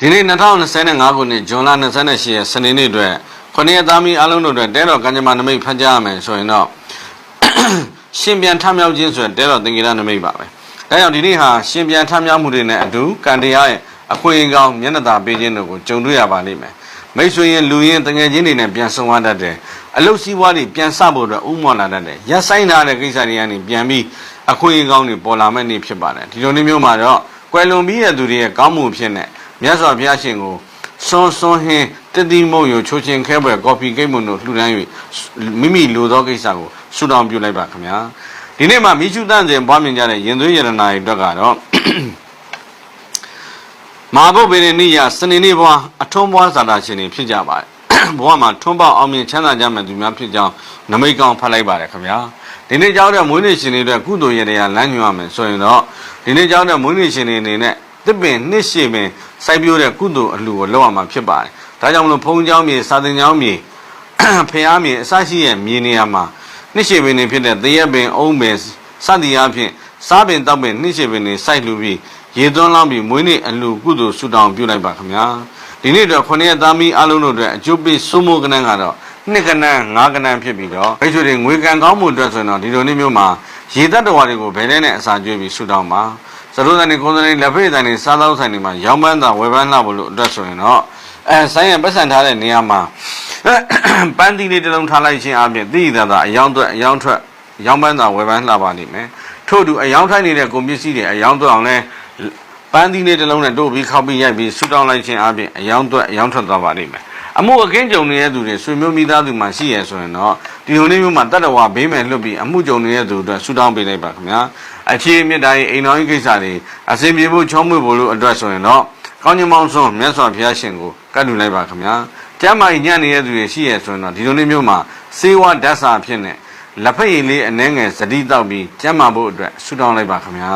ဒီနေ့2025ခုနှစ်ဇွန်လ28ရက်စနေနေ့အတွက်ခொနည်းသားမီအားလုံးတို့အတွက်တဲတော်ကံကြမ္မာနမိတ်ဖတ်ကြားရမယ်ဆိုရင်တော့ရှင်ပြန်ထမြောက်ခြင်းဆိုတဲ့တဲတော်သင်္ကေတနမိတ်ပါပဲ။ဒါကြောင့်ဒီနေ့ဟာရှင်ပြန်ထမြောက်မှုတွေနဲ့အတူကံတရားရဲ့အခွင့်အကောင်းမျက်နှာသာပေးခြင်းတို့ကိုကြုံတွေ့ရပါလိမ့်မယ်။မိတ်ဆွေရင်လူရင်တငယ်ချင်းတွေနဲ့ပြန်ဆုံရတတ်တယ်။ အလုတ်စည်းပွားတွေပြန်ဆဖို့အတွက်ဥမော်လာတတ်တယ်။ရက်ဆိုင်ထားတဲ့ကိစ္စတွေကနေပြန်ပြီးအခွင့်အကောင်းတွေပေါ်လာမဲ့နေ့ဖြစ်ပါတယ်။ဒီလိုနေ့မျိုးမှာတော့ကွယ်လွန်ပြီးတဲ့သူတွေရဲ့ကောင်းမှုဖြစ်နေမြတ်စွာဘုရားရှင်ကိုစွန်းစွန်းဟင်းတတိမုံယိုချိုးချင်းခဲပွဲကော်ဖီကိတ်မွန်တို့လှူဒန်း၍မိမိလိုသောကိစ္စကိုဆုတောင်းပြုလိုက်ပါခင်ဗျာဒီနေ့မှာမိရှုတန့်စဉ်ပွားမြင်ကြတဲ့ရင်သွေးရတနာတွေအတွက်ကတော့မာဘုတ်ပေနိယစနေနေ့ဘွားအထုံးဘွားဇာတာရှင်တွေဖြစ်ကြပါတယ် ဘဝမှာထွန်းပေါက်အောင်မြင်ချမ်းသာကြမဲ့သူများဖြစ်ကြောင်းနမိတ်ကောင်းဖတ်လိုက်ပါတယ်ခင်ဗျာဒီနေ့ကြောင်းတဲ့မွေးနေ့ရှင်တွေအတွက်ကုသိုလ်ရတရားလမ်းညွှန်ရမယ်ဆိုရင်တော့ဒီနေ့ကြောင်းတဲ့မွေးနေ့ရှင်တွေအနေနဲ့တစ်ပင်နှစ်ရှည်ပင်စိုက်ပျိုးတဲ့ကုသိုလ်အလှူကိုလုပ်ရမှာဖြစ်ပါတယ်ဒါကြောင့်မလို့ဘုံเจ้าမြေစာသင်เจ้าမြေ ဖျားမြေအစရှိရဲ့မြေနေရာမှာနှစ်ရှည်ပင်တွေဖြစ်တဲ့သရက်ပင်အုံးပင်စသည်အဖြစ်စားပင်တောက်ပင်နှစ်ရှည်ပင်တွေစိုက်လူပြီးရေသွန်းလောင်းပြီးမွေးနေ့အလှူကုသိုလ်ဆုတောင်းပြုလိုက်ပါခင်ဗျာ ဒီနေ့တော့ခုနှစ်ရက်သားမီးအလုံးတို့အတွက်အကျိုးပေးစိုးမိုးကနန်းကတော့နှစ်ကနန်းငါးကနန်းဖြစ်ပြီးတော့မိတ်ဆွေတွေငွေကံကောင်းမှုအတွက်ဆိုရင်တော့ဒီလိုနေ့မျိုးမှာရေသက်တော်တွေကိုဘယ်နဲ့နဲ့အစာကျွေးပြီးဆုတောင်းပါသတို့တဲ့ကိုယ်တိုင်လက်ဖေးတိုင်နေစားသောက်ဆိုင်တွေမှာရောင်းပန်းတာဝယ်ပန်းလာဖို့လို့အတွက်ဆိုရင်တော့အဲဆိုင်ရပတ်စံထားတဲ့နေရာမှာပန်းသီးလေးတစ်လုံးထားလိုက်ခြင်းအပြင်သိရတာအယောင်းအတွက်အယောင်းထွက်ရောင်းပန်းတာဝယ်ပန်းလှပါလိမ့်မယ်ထို့အတူအယောင်းထိုင်းနေတဲ့ကုန်ပစ္စည်းတွေအယောင်းသွက်အောင်လဲ ပန်းသီးလေးတစ်လုံးနဲ့တို့ပြီးခောက်ပြီးရိုက်ပြီးဆူတောင်းလိုက်ခြင်းအပြင်အယောင်းသွက်အယောင်းထွက်သွားပါလိမ့်မယ်အမှုအခင်းကြုံနေတဲ့သူတွေဆွေမျိုးမိသားစုမှာရှိရဆိုရင်တော့ဒီလိုနေ့မျိုးမှာတတ္တဝါဘေးမဲ့လွတ်ပြီးအမှုကြုံနေတဲ့သူအတွက်ဆူတောင်းပေးလိုက်ပါခင်ဗျာအခြေအမြင့်တိုင်းအိမ်တော်ကြီးကိစ္စတွေအစဉ်ပြေဖို့ချောမွေ့ဖို့လို့အတွက်ဆိုရင်တော့ကောင်းကျင်မောင်းစွန်းမြတ်စွာဘုရားရှင်ကိုကတ်လူလိုက်ပါခင်ဗျာကျမ်းမာကြီးညံ့နေတဲ့သူတွေရှိရဆိုရင်တော့ဒီလိုလေးမျိုးမှာစေဝါဓာတ်စာဖြစ်နေလက်ဖက်ရည်လေးအနှဲငယ်စတိတောက်ပြီးကျမ်းမာဖို့အတွက်ဆူတောင်းလိုက်ပါခင်ဗျာ